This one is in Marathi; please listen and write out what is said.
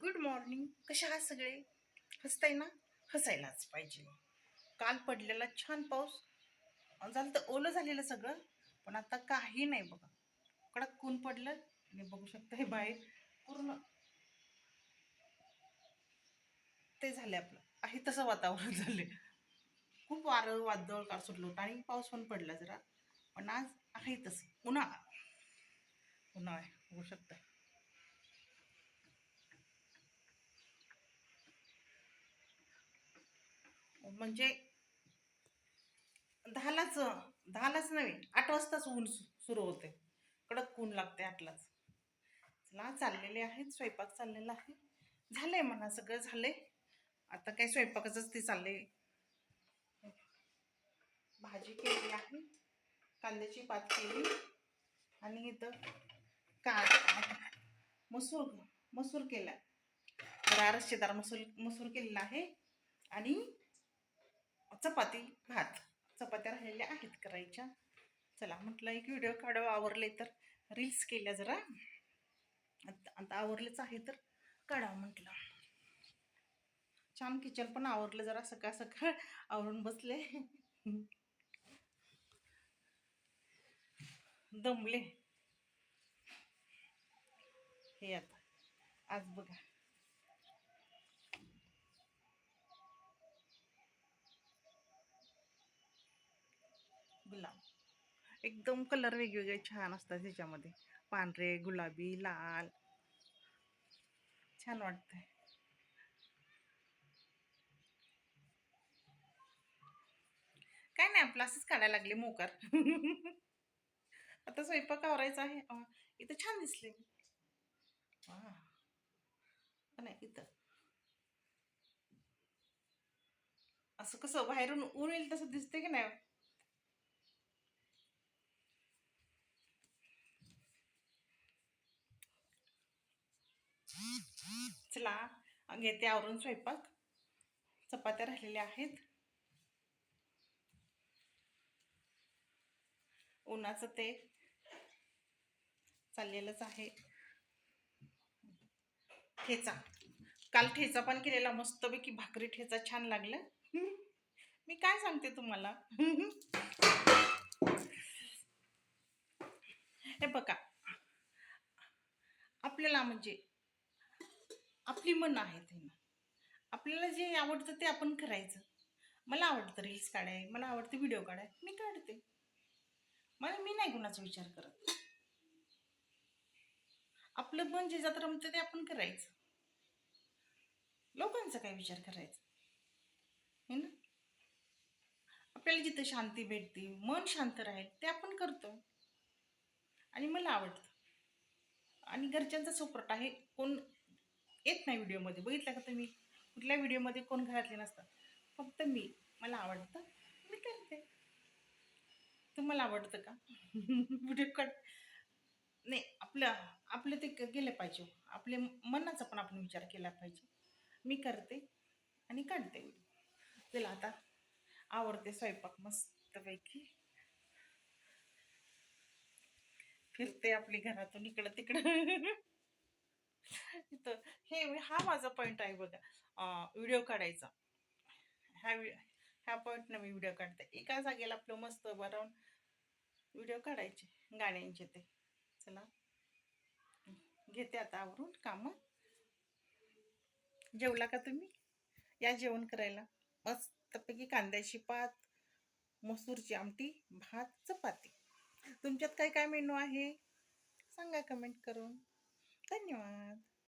Good morning. कशा आहात सगळे? हसताय ना? हसायलाच पाहिजे. काल पडलेला छान पाऊस. झालं तर ओलं झालेलं सगळं. पण आता काही नाही बघा. कडक कोण पडलं. आणि बघू शकता हे बाहेर पूर्ण ते झालं आपलं. आहे तसं वातावरण झालं खूप वारं वादळ का सुटलं होतं आणि पाऊस पण पडला जरा. पण आज आहे तसं. उन्हाळा. उन्हाळा. आहे बघू शकता म्हणजे दहालाच दहालाच नव्हे आठ वाजताच ऊन सु- सुरू होते. कडक ऊन लागते आठलाच. चला चाललेले आहेत स्वयंपाक चाललेला आहे. झालंय म्हणा सगळं झालंय. आता काय स्वयंपाकाचंच ते चालले भाजी केली आहे कांद्याची पात केली आणि इथं का मसूर मसूर केला. जरा रस्सेदार मसूर मसूर केलेला आहे. आणि चपाती भात. चपात्या राहिलेल्या आहेत करायच्या. चला म्हटलं एक व्हिडिओ काढावं आवरले तर. रील्स केल्या जरा. आता आता आवरलेच आहे तर काढावं म्हटलं. छान किचन पण आवरलं जरा सकाळ सकाळ. आवरून बसले. दमले. हे आता. आज बघा. गुलाब. एकदम कलर वेगवेगळे छान असतात त्याच्यामध्ये पांढरे गुलाबी लाल. छान वाटतंय. काय नाही आपलं असंच काढायला लागले मोकार. आता स्वयंपाक आवरायचा आहे. इथं छान दिसले. नाही इथं. असं कसं बाहेरून ऊन येईल तसं दिसते की नाही? चला घेते आवरून स्वयंपाक. चपात्या राहिलेल्या आहेत. उन्हाचं ते चाललेलंच आहे. ठेचा. काल ठेचा पण केलेला मस्तपैकी भाकरी ठेचा छान लागलं. मी काय सांगते तुम्हाला? हे बघा. आपल्याला म्हणजे आपली मन आहेत हे ना. आपल्याला जे आवडतं ते आपण करायचं. मला आवडतं रील्स काढाय मला आवडतं व्हिडिओ काढाय मी काढते. मला मी नाही कुणाचा विचार करत. आपलं मन जे जात रमतं ते आपण करायचं. लोकांचा काय विचार करायचा? हे ना? आपल्याला जिथं शांती भेटते मन शांत राहील ते आपण करतो. आणि मला आवडतं. आणि घरच्यांचा सपोर्ट आहे कोण येत नाही व्हिडिओमध्ये. बघितलं का तुम्ही? कुठल्या व्हिडिओमध्ये कोण घरातले नसतात. फक्त मी. मला आवडतं मी करते. तुम्हाला आवडतं का? व्हिडिओ कट नाही आपलं आपलं ते क- गेलं पाहिजे हो. आपले मनाचा पण आपण विचार केला पाहिजे. मी करते आणि काढते व्हिडिओ चला आता. आवडते स्वयंपाक मस्तपैकी. फिरते आपली घरातून इकडं तिकडं. हे हा माझा पॉईंट आहे बघा. व्हिडिओ काढायचा. ह्या ह्या पॉईंटनं मी व्हिडिओ काढते. एका जागेला आपलं मस्त उभं राहून व्हिडिओ काढायचे गाण्यांचे ते. चला. घेते आता आवरून कामं. जेवला का तुम्ही? या जेवण करायला. मस्तपैकी कांद्याची पात मसूरची आमटी भात चपाती. तुमच्यात काय काय मेनू आहे? सांगा कमेंट करून. धन्यवाद.